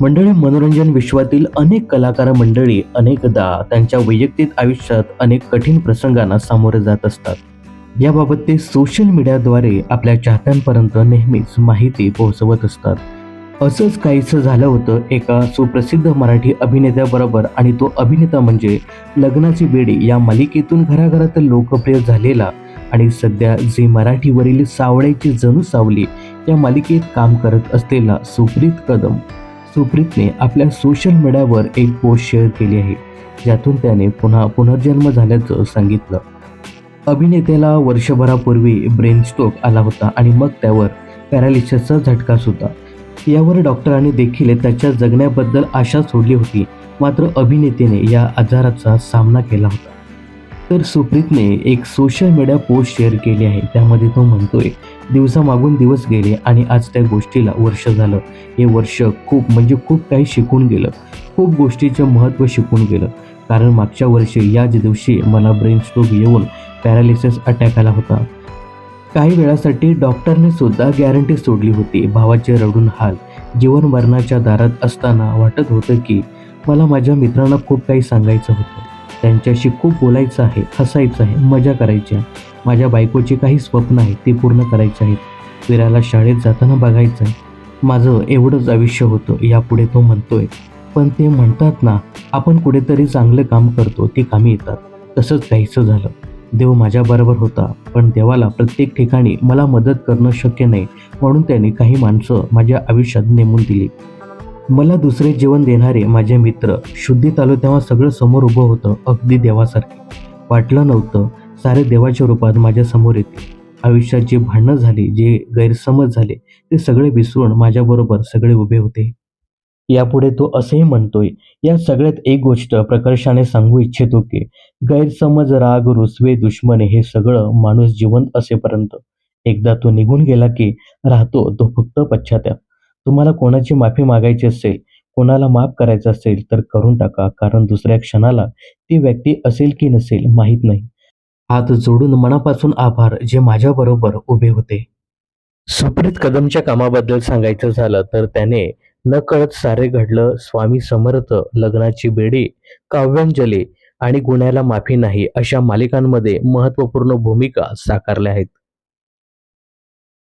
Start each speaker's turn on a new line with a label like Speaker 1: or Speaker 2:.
Speaker 1: मंडळी मनोरंजन विश्वातील अनेक कलाकार मंडळी अनेकदा त्यांच्या वैयक्तिक आयुष्यात अनेक कठीण प्रसंगांना सामोरे जात असतात. याबाबत ते सोशल मीडियाद्वारे आपल्या चाहत्यांपर्यंत नेहमीच माहिती पोहोचवत असतात. असंच काहीसं झालं होतं एका सुप्रसिद्ध मराठी अभिनेत्याबरोबर आणि तो अभिनेता म्हणजे लग्नाची बेडी या मालिकेतून घराघरात लोकप्रिय झालेला आणि सध्या झी मराठीवरील सावळ्याची जणू सावली या मालिकेत काम करत असलेला सुप्रीत कदम. सुप्रीतने आपल्या सोशल मीडियावर एक पोस्ट शेअर केली आहे. ज्यातून त्याने पुन्हा पुनर्जन्म झाल्याचं सांगितलं. अभिनेत्याला वर्षभरापूर्वी ब्रेन स्ट्रोक आला होता आणि मग त्यावर पॅरालिसिसचा झटका सुद्धा. यावर डॉक्टरांनी देखील त्याच्या जगण्याबद्दल आशा सोडली होती. मात्र अभिनेतेने या आजाराचा सामना केला होता. तर सुप्रीतने एक सोशल मीडिया पोस्ट शेअर केली आहे. त्यामध्ये तो म्हणतोय दिवसामागून दिवस गेले आणि आज त्या गोष्टीला वर्ष झालं. हे वर्ष खूप म्हणजे खूप काही शिकून गेलं. खूप गोष्टीचं महत्त्व शिकून गेलं. कारण मागच्या वर्षी याच दिवशी मला ब्रेन स्ट्रोक येऊन पॅरालिसिस अटॅक आला होता. काही वेळासाठी डॉक्टरने सुद्धा गॅरंटी सोडली होती. भावाचे रडून हाल. जीवन मरणाच्या दारात असताना वाटत होतं की मला माझ्या मित्रांना खूप काही सांगायचं होतं. त्यांच्याशी खूप बोलायचं आहे हसायचं आहे मजा करायची आहे. माझ्या बायकोची काही स्वप्न आहेत ती पूर्ण करायची आहेत. फिरायला शाळेत जाताना बघायचं आहे. माझं एवढंच आयुष्य होतं यापुढे तो म्हणतोय. पण ते म्हणतात ना आपण कुठेतरी चांगलं काम करतो ती कामी येतात. तसंच काहीसं झालं. देव माझ्याबरोबर होता पण देवाला प्रत्येक ठिकाणी मला मदत करणं शक्य नाही म्हणून त्याने काही माणसं माझ्या आयुष्यात नेमून दिली. मला दुसरे जीवन देणारे माझे मित्र शुद्धीत आलो तेव्हा सगळं समोर उभं होतं अगदी देवासारखे. वाटलं नव्हतं सारे देवाच्या रूपात माझ्यासमोर येते आयुष्यात जी भांडणं झाली जे गैरसमज झाले ते सगळे विसरून माझ्याबरोबर सगळे उभे होते. यापुढे तो असंही म्हणतोय या सगळ्यात एक गोष्ट प्रकर्षाने सांगू इच्छितो की गैरसमज राग रुसवे दुश्मने हे सगळं माणूस जिवंत असेपर्यंत. एकदा तो निघून गेला की राहतो तो फक्त पश्चात्याप तुम्हाला कोणाची माफी मागायची असेल कोणाला माफ करायचं असेल तर करून टाका. कारण दुसऱ्या क्षणाला ती व्यक्ती असेल की नसेल माहीत नाही. हात जोडून मनापासून आभार जे माझ्याबरोबर उभे होते. सुप्रीत कदमच्या कामाबद्दल सांगायचं झालं तर त्याने न कळत सारे घडलं. स्वामी समर्थ लग्नाची बेडी काव्यांजली आणि गुन्ह्याला माफी नाही अशा मालिकांमध्ये महत्त्वपूर्ण भूमिका साकारल्या आहेत.